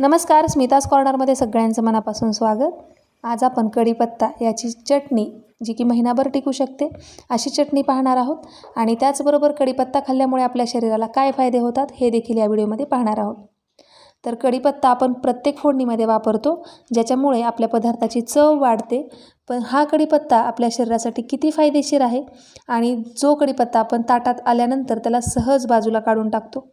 नमस्कार स्मिताज कॉर्नरमध्ये सगळ्यांचं मनापासून स्वागत. आज आपण कढीपत्ता याची चटणी जी की महिनाभर टिकू शकते अशी चटणी पाहणार आहोत. आणि त्याचबरोबर कढीपत्ता खाल्ल्यामुळे आपल्या शरीराला काय फायदे होतात हे देखील या व्हिडिओमध्ये पाहणार आहोत. तर कढीपत्ता आपण प्रत्येक फोडणीमध्ये वापरतो ज्याच्यामुळे आपल्या पदार्थाची चव वाढते. पण हा कढीपत्ता आपल्या शरीरासाठी किती फायदेशीर आहे? आणि जो कढीपत्ता आपण ताटात आल्यानंतर त्याला सहज बाजूला काढून टाकतो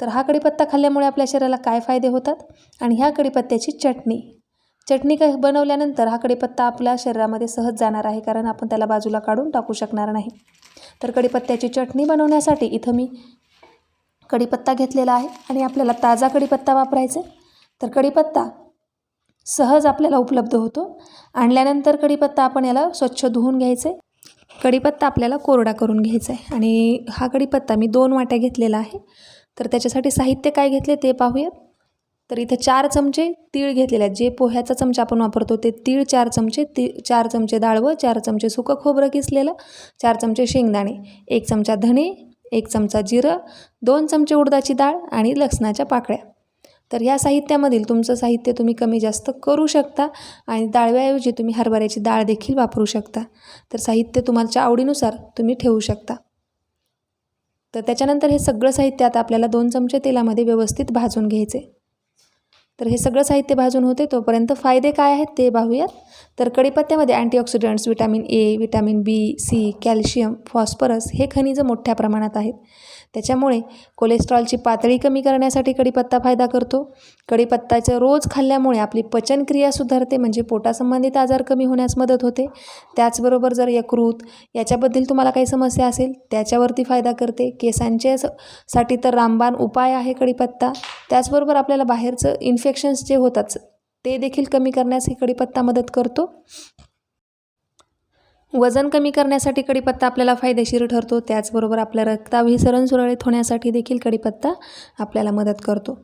तर हा कढीपत्ता खाल्ल्यामुळे आपल्या शरीराला काय फायदे होतात? आणि ह्या कढीपत्त्याची चटणी. चटणी काही बनवल्यानंतर हा कढीपत्ता आपल्या शरीरामध्ये सहज जाणार आहे कारण आपण त्याला बाजूला काढून टाकू शकणार नाही. तर कढीपत्त्याची चटणी बनवण्यासाठी इथं मी कढीपत्ता घेतलेला आहे आणि आपल्याला ताजा कढीपत्ता वापरायचा आहे. तर कढीपत्ता सहज आपल्याला उपलब्ध होतो. आणल्यानंतर कढीपत्ता आपण याला स्वच्छ धुवून घ्यायचं आहे कढीपत्ता आपल्याला कोरडा करून घ्यायचा आहे आणि हा कढीपत्ता मी दोन वाट्या घेतलेला आहे. तर त्याच्यासाठी साहित्य काय घेतले ते पाहूयात. तर इथे चार चमचे तीळ घेतलेले आहेत. जे पोह्याचा चमचा आपण वापरतो ते तीळ चार चमचे ती चार चमचे डाळवं चार चमचे सुकं खोबरं किसलेलं चार चमचे शेंगदाणे एक चमचा धणे एक चमचा जिरं दोन चमचे उडदाची डाळ आणि लसणाच्या पाकळ्या. तर ह्या साहित्यामधील तुमचं साहित्य तुम्ही कमी जास्त करू शकता आणि डाळव्याऐवजी तुम्ही हरभऱ्याची डाळ देखील वापरू शकता. तर साहित्य तुमच्या आवडीनुसार तुम्ही ठेवू शकता. तर त्याच्यानंतर हे सगळं साहित्य आता आपल्याला दोन चमचे तेलामध्ये व्यवस्थित भाजून घ्यायचे. तर हे सगळं साहित्य भाजून होते तोपर्यंत फायदे काय आहेत ते पाहूयात. तर कढीपत्त्यामध्ये antioxidants vitamin A vitamin B C calcium phosphorus हे खनिजं मोठ्या प्रमाणात आहेत. त्याच्यामुळे कोलेस्ट्रॉलची पातळी कमी करण्यासाठी कढीपत्ता फायदा करतो. कढीपत्ताचं रोज खाल्ल्यामुळे आपली पचनक्रिया सुधारते म्हणजे पोटासंबंधित आजार कमी होण्यास मदत होते. त्याचबरोबर जर यकृत याच्याबद्दल तुम्हाला काही समस्या असेल त्याच्यावरती फायदा करते. केसांचे स- साठी तर रामबाण उपाय आहे कढीपत्ता. त्याचबरोबर आपल्याला बाहेरचं इन्फेक्शन्स जे होतात ते देखील कमी करण्यास ही कढीपत्ता मदत करतो. वजन कमी करण्यासाठी कढीपत्ता आपल्याला फायदेशीर ठरतो. त्याचबरोबर आपल्या रक्ताभिसरण सुरळीत होण्यासाठी देखील कढीपत्ता आपल्याला मदत करतो.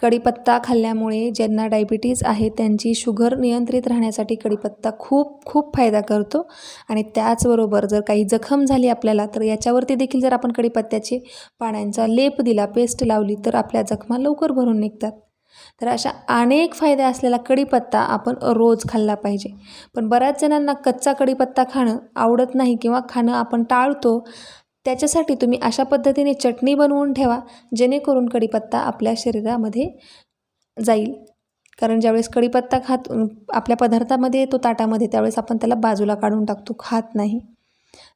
कढीपत्ता खाल्ल्यामुळे ज्यांना डायबिटीज आहे त्यांची शुगर नियंत्रित राहण्यासाठी कढीपत्ता खूप खूप फायदा करतो. आणि त्याचबरोबर जर काही जखम झाली आपल्याला तर याच्यावरती देखील जर आपण कडीपत्त्याचे पाण्यांचा लेप दिला पेस्ट लावली तर आपल्या जखमा लवकर भरून निघतात. तर अशा अनेक फायदे असलेला कढीपत्ता आपण रोज खाल्ला पाहिजे. पण बऱ्याच जणांना कच्चा कढीपत्ता खाणं आवडत नाही किंवा खाणं आपण टाळतो त्याच्यासाठी तुम्ही अशा पद्धतीने चटणी बनवून ठेवा जेणेकरून कढीपत्ता आपल्या शरीरामध्ये जाईल. कारण ज्यावेळेस कढीपत्ता खात आपल्या पदार्थामध्ये येतो ताटामध्ये त्यावेळेस आपण त्याला बाजूला काढून टाकतो खात नाही.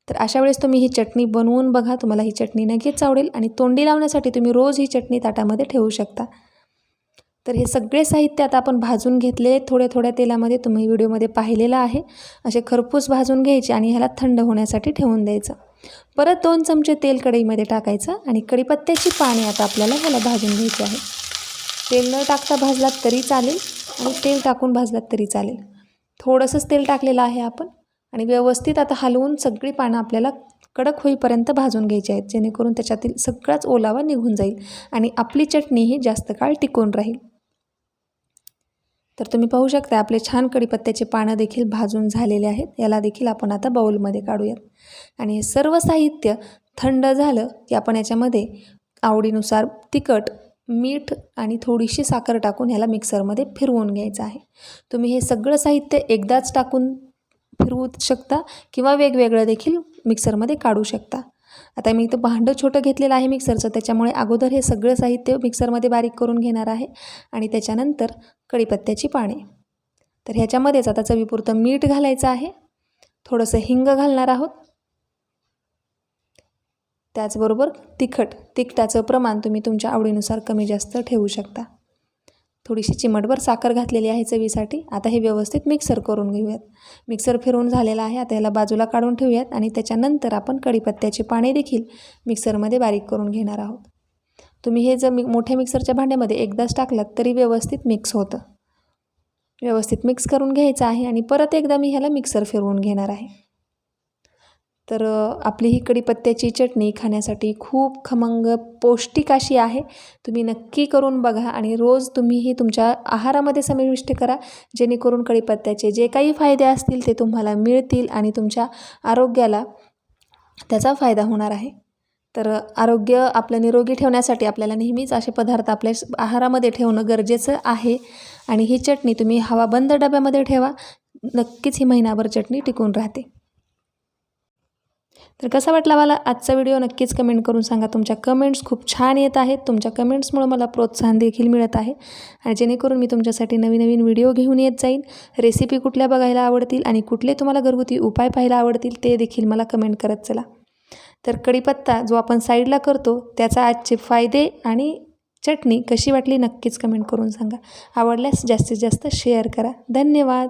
तर अशा वेळेस तुम्ही ही चटणी बनवून बघा तुम्हाला ही चटणी नक्कीच आवडेल आणि तोंडी लावण्यासाठी तुम्ही रोज ही चटणी ताटामध्ये ठेवू शकता. तर हे सगळे साहित्य आता आपण भाजून घेतले थोड्या थोड्या तेलामध्ये तुम्ही व्हिडिओमध्ये पाहिलेलं आहे. असे खरपूस भाजून घ्यायचे आणि ह्याला थंड होण्यासाठी ठेवून द्यायचं. परत दोन चमचे तेल कढईमध्ये टाकायचं आणि कढीपत्त्याची पाने आता आपल्याला ह्याला भाजून घ्यायची आहे तेल न टाकता भाजलात तरी चालेल आणि तेल टाकून भाजलात तरी चालेल. थोडंसंच तेल टाकलेलं आहे आपण आणि व्यवस्थित आता हलवून सगळी पानं आपल्याला कडक होईपर्यंत भाजून घ्यायची आहेत. जेणेकरून त्याच्यातील सगळाच ओलावा निघून जाईल आणि आपली चटणी ही जास्त काळ टिकून राहील. तर तुम्ही पाहू शकता आपले छान कढीपत्त्याचे पानं देखील भाजून झालेले आहेत. याला देखील आपण आता बाऊलमध्ये काढूयात. आणि हे सर्व साहित्य थंड झालं की आपण याच्यामध्ये आवडीनुसार तिखट मीठ आणि थोडीशी साखर टाकून ह्याला मिक्सरमध्ये फिरवून घ्यायचं आहे. तुम्ही हे सगळं साहित्य एकदाच टाकून फिरवू शकता किंवा वेगवेगळं देखील मिक्सरमध्ये काढू शकता. आता मी इथं भांडं छोटं घेतलेलं आहे मिक्सरचं. त्याच्यामुळे अगोदर हे सगळं साहित्य मिक्सरमध्ये बारीक करून घेणार आहे. आणि त्याच्यानंतर कढीपत्त्याची पाने. तर ह्याच्यामध्येच आता चवीपुरतं मीठ घालायचं आहे. थोडंसं हिंग घालणार आहोत. त्याचबरोबर तिखट. तिखटाचं प्रमाण तुम्ही तुमच्या आवडीनुसार कमी जास्त ठेवू शकता. थोडीशी चिमटभर साखर घातलेली आहे चवीसाठी. आता हे व्यवस्थित मिक्सर करून घेऊयात. मिक्सर फिरवून झालेला आहे. आता याला बाजूला काढून ठेवूयात आणि त्याच्यानंतर आपण कढीपत्त्याचे पाने देखील मिक्सरमध्ये बारीक करून घेणार आहोत. तुम्ही हे जर मी मोठ्या मिक्सरच्या भांड्यामध्ये एकदाच टाकलात तरी व्यवस्थित मिक्स होतं. व्यवस्थित मिक्स करून घ्यायचं आहे आणि परत एकदा मी ह्याला मिक्सर फिरवून घेणार आहे. तर आपली ही कढीपत्त्याची चटणी खाण्यासाठी खूप खमंग पौष्टिक अशी आहे. तुम्ही नक्की करून बघा आणि रोज तुम्ही ही तुमच्या आहारामध्ये समाविष्ट करा जेणेकरून कढीपत्त्याचे जे काही फायदे असतील ते तुम्हाला मिळतील आणि तुमच्या आरोग्याला त्याचा फायदा होणार आहे. तर आरोग्य आपलं निरोगी ठेवण्यासाठी आपल्याला नेहमीच असे पदार्थ आपल्या आहारामध्ये ठेवणं गरजेचं आहे. आणि ही चटणी तुम्ही हवा बंद डब्यामध्ये ठेवा. नक्कीच ही महिनाभर चटणी टिकून राहते. तर कसा वाटला मला आजचा व्हिडिओ? नक्कीच कमेंट करून सांगा. तुमच्या कमेंट्स खूप छान येत आहेत. तुमच्या कमेंट्समुळं मला प्रोत्साहन देखील मिळत आहे आणि जेणेकरून मी तुमच्यासाठी नवीन नवीन व्हिडिओ घेऊन येत जाईन. रेसिपी कुठल्या बघायला आवडतील आणि कुठले तुम्हाला घरगुती उपाय पाहायला आवडतील ते देखील मला कमेंट करत चला. तर कढीपत्ता जो आपण साईडला करतो त्याचा आजचे फायदे आणि चटणी कशी वाटली नक्कीच कमेंट करून सांगा. आवडल्यास जास्तीत जास्त शेअर करा. धन्यवाद.